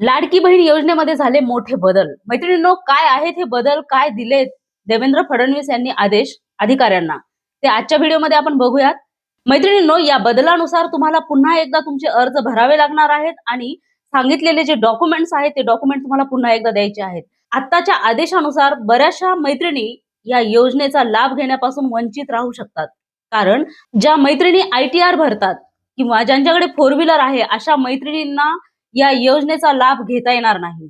लाडकी बहीण योजनेमध्ये झाले मोठे बदल. मैत्रिणींनो काय आहेत हे बदल? काय दिलेत? देवेंद्र फडणवीस यांनी आदेश अधिकाऱ्यांना. ते आजच्या व्हिडिओमध्ये आपण बघूयात. मैत्रिणींनो या बदलानुसार तुम्हाला पुन्हा एकदा तुमचे अर्ज भरावे लागणार आहेत आणि सांगितलेले जे डॉक्युमेंट्स आहेत ते डॉक्युमेंट तुम्हाला पुन्हा एकदा द्यायचे आहेत. आत्ताच्या आदेशानुसार बऱ्याचशा मैत्रिणी या योजनेचा लाभ घेण्यापासून वंचित राहू शकतात. कारण ज्या मैत्रिणी आय टी आर भरतात किंवा ज्यांच्याकडे फोर व्हीलर आहे अशा मैत्रिणींना या योजनेचा लाभ घेता येणार नाही.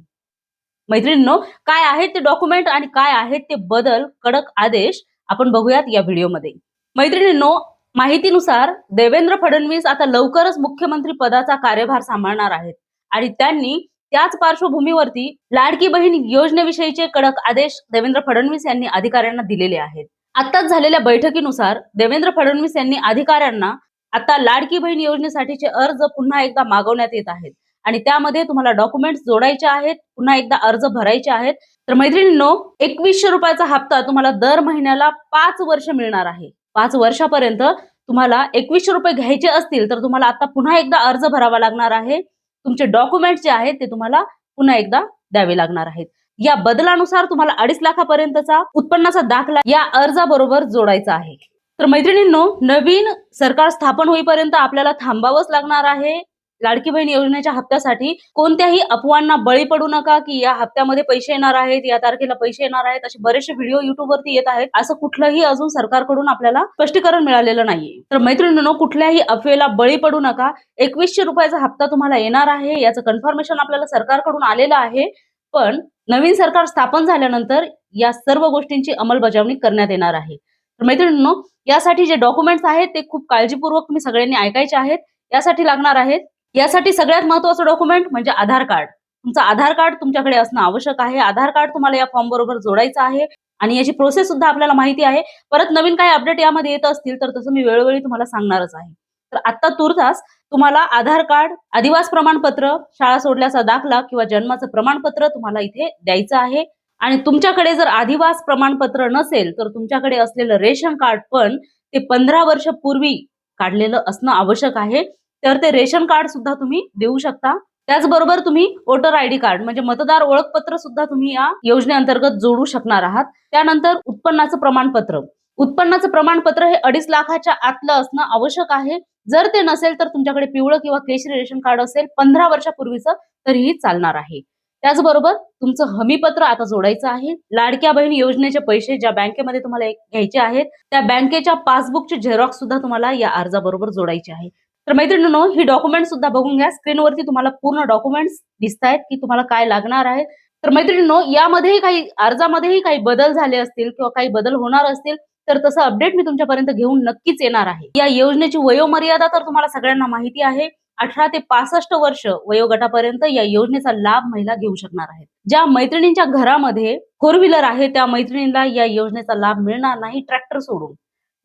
मैत्रिणींनो काय आहेत ते डॉक्युमेंट आणि काय आहेत ते बदल कडक आदेश आपण बघूयात या व्हिडिओमध्ये. मैत्रिणींनो माहितीनुसार देवेंद्र फडणवीस आता लवकरच मुख्यमंत्री पदाचा कार्यभार सांभाळणार आहेत आणि त्यांनी त्याच पार्श्वभूमीवरती लाडकी बहीण योजनेविषयीचे कडक आदेश देवेंद्र फडणवीस यांनी अधिकाऱ्यांना दिलेले आहेत. आताच झालेल्या बैठकीनुसार देवेंद्र फडणवीस यांनी अधिकाऱ्यांना आता लाडकी बहीण योजनेसाठीचे अर्ज पुन्हा एकदा मागवण्यात येत आहेत. आणि त्यामध्ये तुम्हाला डॉक्युमेंट्स जोडायचे आहेत पुन्हा एकदा अर्ज भरायचे आहेत. तर मैत्रिणींनो एकवीसशे रुपयाचा हप्ता तुम्हाला दर महिन्याला पाच वर्ष मिळणार आहे. पाच वर्षापर्यंत तुम्हाला एकवीसशे रुपये घ्यायचे असतील तर तुम्हाला आता पुन्हा एकदा अर्ज भरावा लागणार आहे. तुमचे डॉक्युमेंट जे आहेत ते तुम्हाला पुन्हा एकदा द्यावे लागणार आहेत. या बदलानुसार तुम्हाला अडीच लाखापर्यंतचा उत्पन्नाचा दाखला या अर्जाबरोबर जोडायचा आहे. तर मैत्रिणींनो नवीन सरकार स्थापन होईपर्यंत आपल्याला थांबावंच लागणार आहे. लाडकी बहीण योजनेच्या हप्त्यासाठी कोणत्याही अफवांना बळी पडू नका की या हप्त्यामध्ये पैसे येणार आहेत या तारखेला पैसे येणार आहेत असे बरेचसे व्हिडिओ युट्यूबवरती येत आहेत. असं कुठलंही अजून सरकारकडून आपल्याला स्पष्टीकरण मिळालेलं नाहीये. तर मैत्रिणींनो कुठल्याही अफवेला बळी पडू नका. एकवीसशे रुपयाचा हप्ता तुम्हाला येणार आहे याचं कन्फर्मेशन आपल्याला सरकारकडून आलेलं आहे. पण नवीन सरकार स्थापन झाल्यानंतर या सर्व गोष्टींची अंमलबजावणी करण्यात येणार आहे. तर मैत्रिणींनो यासाठी जे डॉक्युमेंट्स आहेत ते खूप काळजीपूर्वक तुम्ही सगळ्यांनी ऐकायचे आहेत. यासाठी लागणार आहेत यासाठी सगळ्यात महत्वाचं डॉक्युमेंट म्हणजे आधार कार्ड. तुमचं आधार कार्ड तुमच्याकडे असणं आवश्यक आहे. आधार कार्ड तुम्हाला या फॉर्म बरोबर जोडायचं आहे आणि याची प्रोसेस सुद्धा आपल्याला माहिती आहे. परत नवीन काही अपडेट यामध्ये येत असतील तर तसं मी वेळोवेळी तुम्हाला सांगणारच आहे. तर आता तुर्तास तुम्हाला आधार कार्ड अधिवास प्रमाणपत्र शाळा सोडल्याचा दाखला किंवा जन्माचं प्रमाणपत्र तुम्हाला इथे द्यायचं आहे. आणि तुमच्याकडे जर अधिवास प्रमाणपत्र नसेल तर तुमच्याकडे असलेलं रेशन कार्ड पण ते पंधरा वर्ष पूर्वी काढलेलं असणं आवश्यक आहे. तर ते रेशन कार्ड सुद्धा तुम्ही देऊ शकता. त्याचबरोबर तुम्ही वोटर आय डी कार्ड म्हणजे मतदार ओळखपत्र सुद्धा तुम्ही या योजनेअंतर्गत जोडू शकणार आहात. त्यानंतर उत्पन्नाचं प्रमाणपत्र. उत्पन्नाचं प्रमाणपत्र हे अडीच लाखाच्या आतलं असणं आवश्यक आहे. जर ते नसेल तर तुमच्याकडे पिवळं किंवा केशरी रेशन कार्ड असेल पंधरा वर्षापूर्वीचं तरीही चालणार आहे. त्याचबरोबर तुमचं हमीपत्र आता जोडायचं आहे. लाडक्या बहीण योजनेचे पैसे ज्या बँकेमध्ये तुम्हाला घ्यायचे आहेत त्या बँकेच्या पासबुकचे झेरॉक्स सुद्धा तुम्हाला या अर्जाबरोबर जोडायचे आहे. तर मैत्रिणींनो ही डॉक्युमेंट सुद्धा बघून घ्या. स्क्रीनवरती तुम्हाला पूर्ण डॉक्युमेंट्स दिसत आहेत की तुम्हाला काय लागणार आहे. तर मैत्रिणींनो यामध्येही काही अर्जामध्येही काही बदल झाले असतील किंवा काही बदल होणार असतील तर तसं अपडेट मी तुमच्यापर्यंत घेऊन नक्कीच येणार आहे. या योजनेची वयोमर्यादा तर तुम्हाला सगळ्यांना माहिती आहे. अठरा ते पासष्ट वर्ष वयोगटापर्यंत या योजनेचा लाभ महिला घेऊ शकणार आहेत. ज्या मैत्रिणींच्या घरामध्ये फोर व्हीलर आहे त्या मैत्रिणींना या योजनेचा लाभ मिळणार नाही. ट्रॅक्टर सोडून.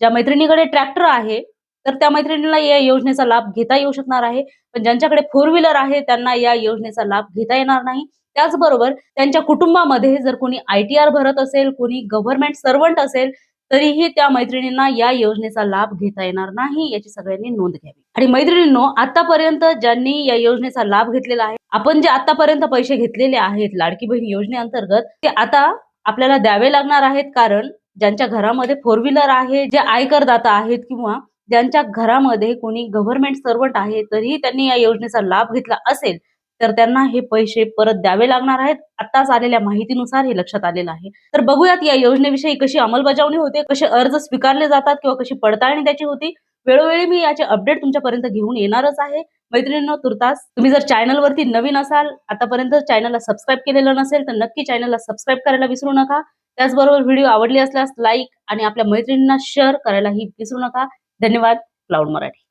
ज्या मैत्रिणीकडे ट्रॅक्टर आहे तर त्या मैत्रिणींना या योजनेचा लाभ घेता येऊ शकणार आहे. पण ज्यांच्याकडे फोर व्हीलर आहे त्यांना या योजनेचा लाभ घेता येणार नाही. त्याचबरोबर त्यांच्या कुटुंबामध्ये जर कोणी आय टी आर भरत असेल कोणी गव्हर्नमेंट सर्वंट असेल तरीही त्या मैत्रिणींना या योजनेचा लाभ घेता येणार नाही याची सगळ्यांनी नोंद घ्यावी. आणि मैत्रिणींनो आतापर्यंत ज्यांनी या योजनेचा लाभ घेतलेला आहे आपण जे आतापर्यंत पैसे घेतलेले आहेत लाडकी बहीण योजनेअंतर्गत ते आता आपल्याला द्यावे लागणार आहेत. कारण ज्यांच्या घरामध्ये फोर व्हीलर आहे जे आयकरदाता आहेत किंवा ज्यांच्या घरामध्ये कोणी गव्हर्नमेंट सर्वंट आहे तरीही त्यांनी या योजनेचा लाभ घेतला असेल तर त्यांना हे पैसे परत द्यावे लागणार आहेत. आताच आलेल्या माहितीनुसार हे लक्षात आलेलं आहे. तर बघूयात या योजनेविषयी कशी अंमलबजावणी होते कसे अर्ज स्वीकारले जातात किंवा कशी पडताळणी त्याची होती. वेळोवेळी मी याचे अपडेट तुमच्यापर्यंत घेऊन येणारच आहे. मैत्रिणींनो तुर्तास तुम्ही जर चॅनलवरती नवीन असाल आतापर्यंत चॅनलला सबस्क्राईब केलेलं नसेल तर नक्की चॅनलला सबस्क्राईब करायला विसरू नका. त्याचबरोबर व्हिडिओ आवडली असल्यास लाईक आणि आपल्या मैत्रिणींना शेअर करायलाही विसरू नका. धन्यवाद. क्लाउड मराठी.